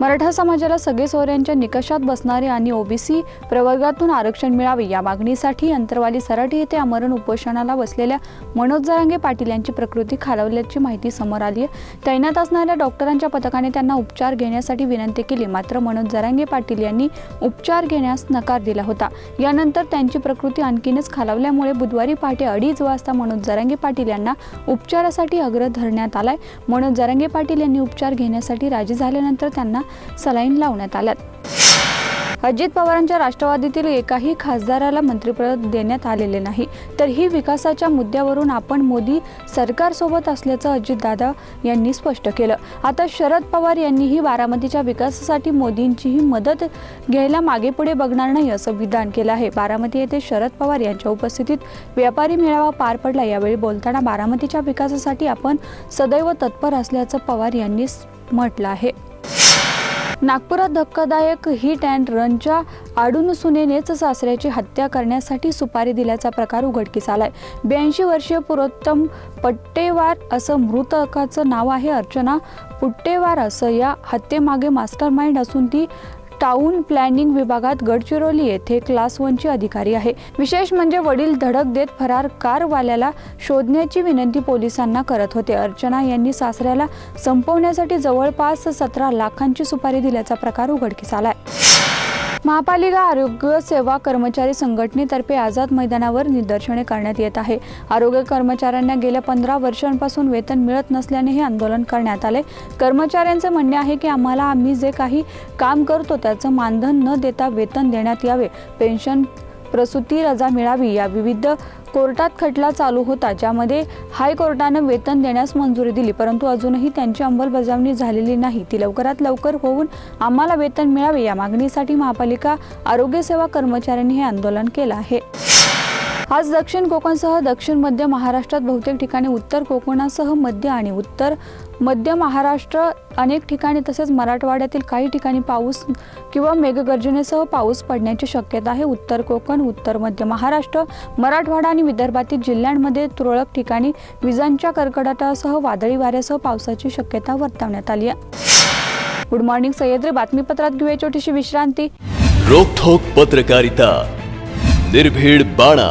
मराठा समाजाला सगळे सोहऱ्यांच्या निकषात बसणारे आणि ओबीसी प्रवर्गातून आरक्षण मिळावे या मागणीसाठी अंतरवाली सराठी येथे आमरण उपोषणाला बसलेल्या मनोज जरांगे पाटील यांची प्रकृती खालावल्याची माहिती समोर आली आहे. तैनात असणाऱ्या डॉक्टरांच्या पथकाने त्यांना उपचार घेण्यासाठी विनंती केली. मात्र मनोज जरांगे पाटील यांनी उपचार घेण्यास नकार दिला होता. यानंतर त्यांची प्रकृती आणखीनच खालावल्यामुळे बुधवारी पहाटे अडीच वाजता मनोज जरांगे पाटील यांना उपचारासाठी अग्र धरण्यात आलाय. मनोज जरांगे पाटील यांनी उपचार घेण्यासाठी राजी झाल्यानंतर त्यांना सलाईन लावण्यात आल्यात. अजित पवारांच्या राष्ट्रवादीतील एकाही खासदाराला मंत्रिपद देण्यात आलेले नाही. तर ही विकासाच्या मुद्द्यावरून आपण मोदी सरकारसोबत असल्याचं अजितदादा यांनी स्पष्ट केलं. आता शरद पवार यांनीही बारामतीच्या विकासासाठी मोदींचीही मदत घ्यायला मागेपुढे बघणार नाही असं विधान केलं आहे. बारामती येथे शरद पवार यांच्या उपस्थितीत व्यापारी मेळावा पार पडला. यावेळी बोलताना बारामतीच्या विकासासाठी आपण सदैव तत्पर असल्याचं पवार यांनी म्हटलं आहे. नागपुरात धक्कादायक हिट अँड रनच्या आडून सुनेनेच सासऱ्याची हत्या करण्यासाठी सुपारी दिल्याचा प्रकार उघडकीस आलाय. ब्याऐंशी वर्षीय पुरोत्तम पट्टेवार असं मृतकाचं नाव आहे अर्चना पुट्टेवार असं. या हत्येमागे मास्टर माइंड असून ती टाऊन प्लॅनिंग विभागात गडचिरोली येथे क्लास वनचे अधिकारी आहे. विशेष म्हणजे वडील धडक देत फरार कारवाल्याला शोधण्याची विनंती पोलिसांना करत होते. अर्चना यांनी सासऱ्याला संपवण्यासाठी जवळपास सतरा लाखांची सुपारी दिल्याचा प्रकार उघडकीस आलाय. महापालिका आरोग्य सेवा कर्मचारी संघटनेतर्फे आझाद मैदानावर निदर्शने करण्यात येत आहे. आरोग्य कर्मचाऱ्यांना गेल्या पंधरा वर्षांपासून वेतन मिळत नसल्याने हे आंदोलन करण्यात आले. कर्मचाऱ्यांचे म्हणणे आहे की आम्हाला आम्ही जे काही काम करतो त्याचं मानधन न देता वेतन देण्यात यावे. पेन्शन प्रसूती रजा मिळावी या विविध कोर्टात खटला चालू होता ज्यामध्ये हायकोर्टानं वेतन देण्यास मंजुरी दिली परंतु अजूनही त्यांची अंमलबजावणी झालेली नाही. ती लवकरात लवकर होऊन आम्हाला वेतन मिळावे या मागणीसाठी महापालिका आरोग्य सेवा कर्मचाऱ्यांनी हे आंदोलन केलं आहे. आज दक्षिण कोकणसह दक्षिण मध्य महाराष्ट्रात बहुतेक ठिकाणी उत्तर कोकणासह मध्य आणि उत्तर मध्य महाराष्ट्र अनेक ठिकाणी तसेच मराठवाड्यातील काही ठिकाणी पाऊस किंवा मेघगर्जनेसह पाऊस पडण्याची शक्यता आहे. उत्तर कोकण उत्तर मध्य महाराष्ट्र मराठवाडा आणि विदर्भातील जिल्ह्यांमध्ये तुरळक ठिकाणी विजांच्या कडकडाटासह वादळी वाऱ्यासह पावसाची शक्यता वर्तवण्यात आली आहे. गुड मॉर्निंग सह्याद्री बातमीपत्रात घेऊया छोटीशी विश्रांती. रोखोक पत्रकारिता. निर्भीड बाणा.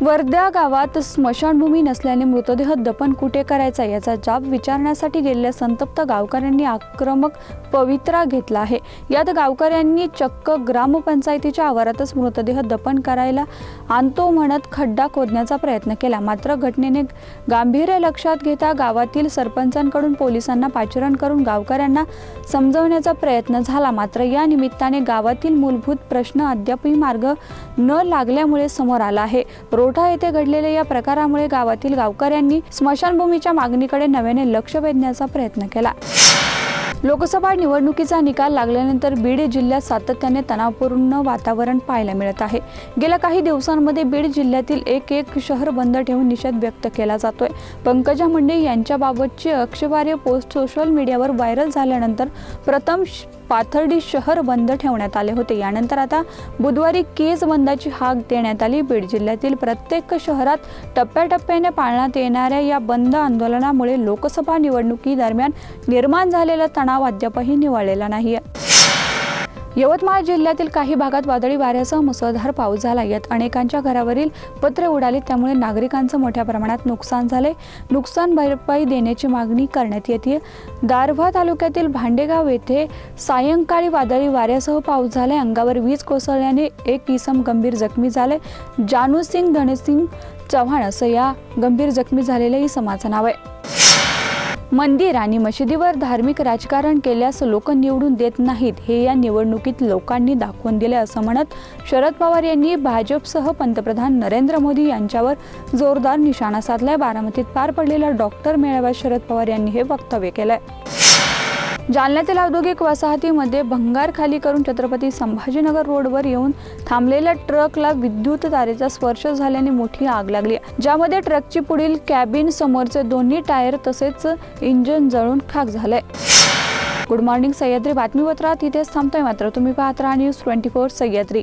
वर्ध्या गावात स्मशानभूमी नसल्याने मृतदेह दफन कुठे करायचा याचा जाब विचारण्यासाठी गेलेल्या संतप्त गावकऱ्यांनी आक्रमक पवित्रा घेतला आहे. यात गावकऱ्यांनी चक्क ग्रामपंचायतीच्या आवारातच मृतदेह दफन करायला आणतो म्हणत खड्डा खोदण्याचा प्रयत्न केला. मात्र घटनेने गांभीर्य लक्षात घेता गावातील सरपंचांकडून पोलिसांना पाचारण करून गावकऱ्यांना समजवण्याचा प्रयत्न झाला. मात्र या निमित्ताने गावातील मूलभूत प्रश्न अद्यापही मार्ग न लागल्यामुळे समोर आला आहे. रोठा येथे घडलेल्या या प्रकारामुळे गावातील गावकऱ्यांनी स्मशानभूमीच्या मागणीकडे नव्याने लक्ष वेधण्याचा प्रयत्न केला. लोकसभा निवडणुकीचा निकाल लागल्यानंतर बीड जिल्ह्यात सातत्याने तणावपूर्ण वातावरण पाहायला मिळत आहे. गेल्या काही दिवसांमध्ये बीड जिल्ह्यातील एक एक शहर बंद ठेवून निषेध व्यक्त केला जातोय. पंकजा मुंडे यांच्याबाबतची अक्षवार्य पोस्ट सोशल मीडियावर व्हायरल झाल्यानंतर प्रथम श- पाथर्डी शहर बंद ठेवण्यात आले होते. यानंतर आता बुधवारी केज बंदाची हाक देण्यात आली. बीड जिल्ह्यातील प्रत्येक शहरात टप्प्याटप्प्याने पाळण्यात येणाऱ्या या बंद आंदोलनामुळे लोकसभा निवडणुकीदरम्यान निर्माण झालेला तणाव अद्यापही निवळलेला नाहीये. यवतमाळ जिल्ह्यातील काही भागात वादळी वाऱ्यासह मुसळधार पाऊस झाला. यात अनेकांच्या घरावरील पत्रे उडाली. त्यामुळे नागरिकांचं मोठ्या प्रमाणात नुकसान झाले नुकसान भरपाई देण्याची मागणी करण्यात येते दारव्हा तालुक्यातील भांडेगाव येथे सायंकाळी वादळी वाऱ्यासह पाऊस झाला अंगावर वीज कोसळल्याने एक इसम गंभीर जखमी झाले. जानू सिंग धनसिंग चव्हाण असं या गंभीर जखमी झालेल्या इसमाचं नाव आहे. मंदिर आणि मशिदीवर धार्मिक राजकारण केल्यास लोक निवडून देत नाहीत हे या निवडणुकीत लोकांनी दाखवून दिले असं म्हणत शरद पवार यांनी भाजपसह पंतप्रधान नरेंद्र मोदी यांच्यावर जोरदार निशाणा साधलाय. बारामतीत पार पडलेल्या डॉक्टर मेळाव्यात शरद पवार यांनी हे वक्तव्य केलंय. जालन्यातील औद्योगिक वसाहतीमध्ये भंगार खाली करून छत्रपती संभाजीनगर रोडवर येऊन थांबलेल्या ट्रकला विद्युत तारेचा स्पर्श झाल्याने मोठी आग लागली. ज्यामध्ये ट्रकची पुढील कॅबिन समोरचे दोन्ही टायर तसेच इंजिन जळून खाक झालंय गुड मॉर्निंग सह्याद्री बातमीपत्रात इथेच थांबतोय मात्र तुम्ही पाहत राहा न्यूज ट्वेंटी फोर सह्याद्री.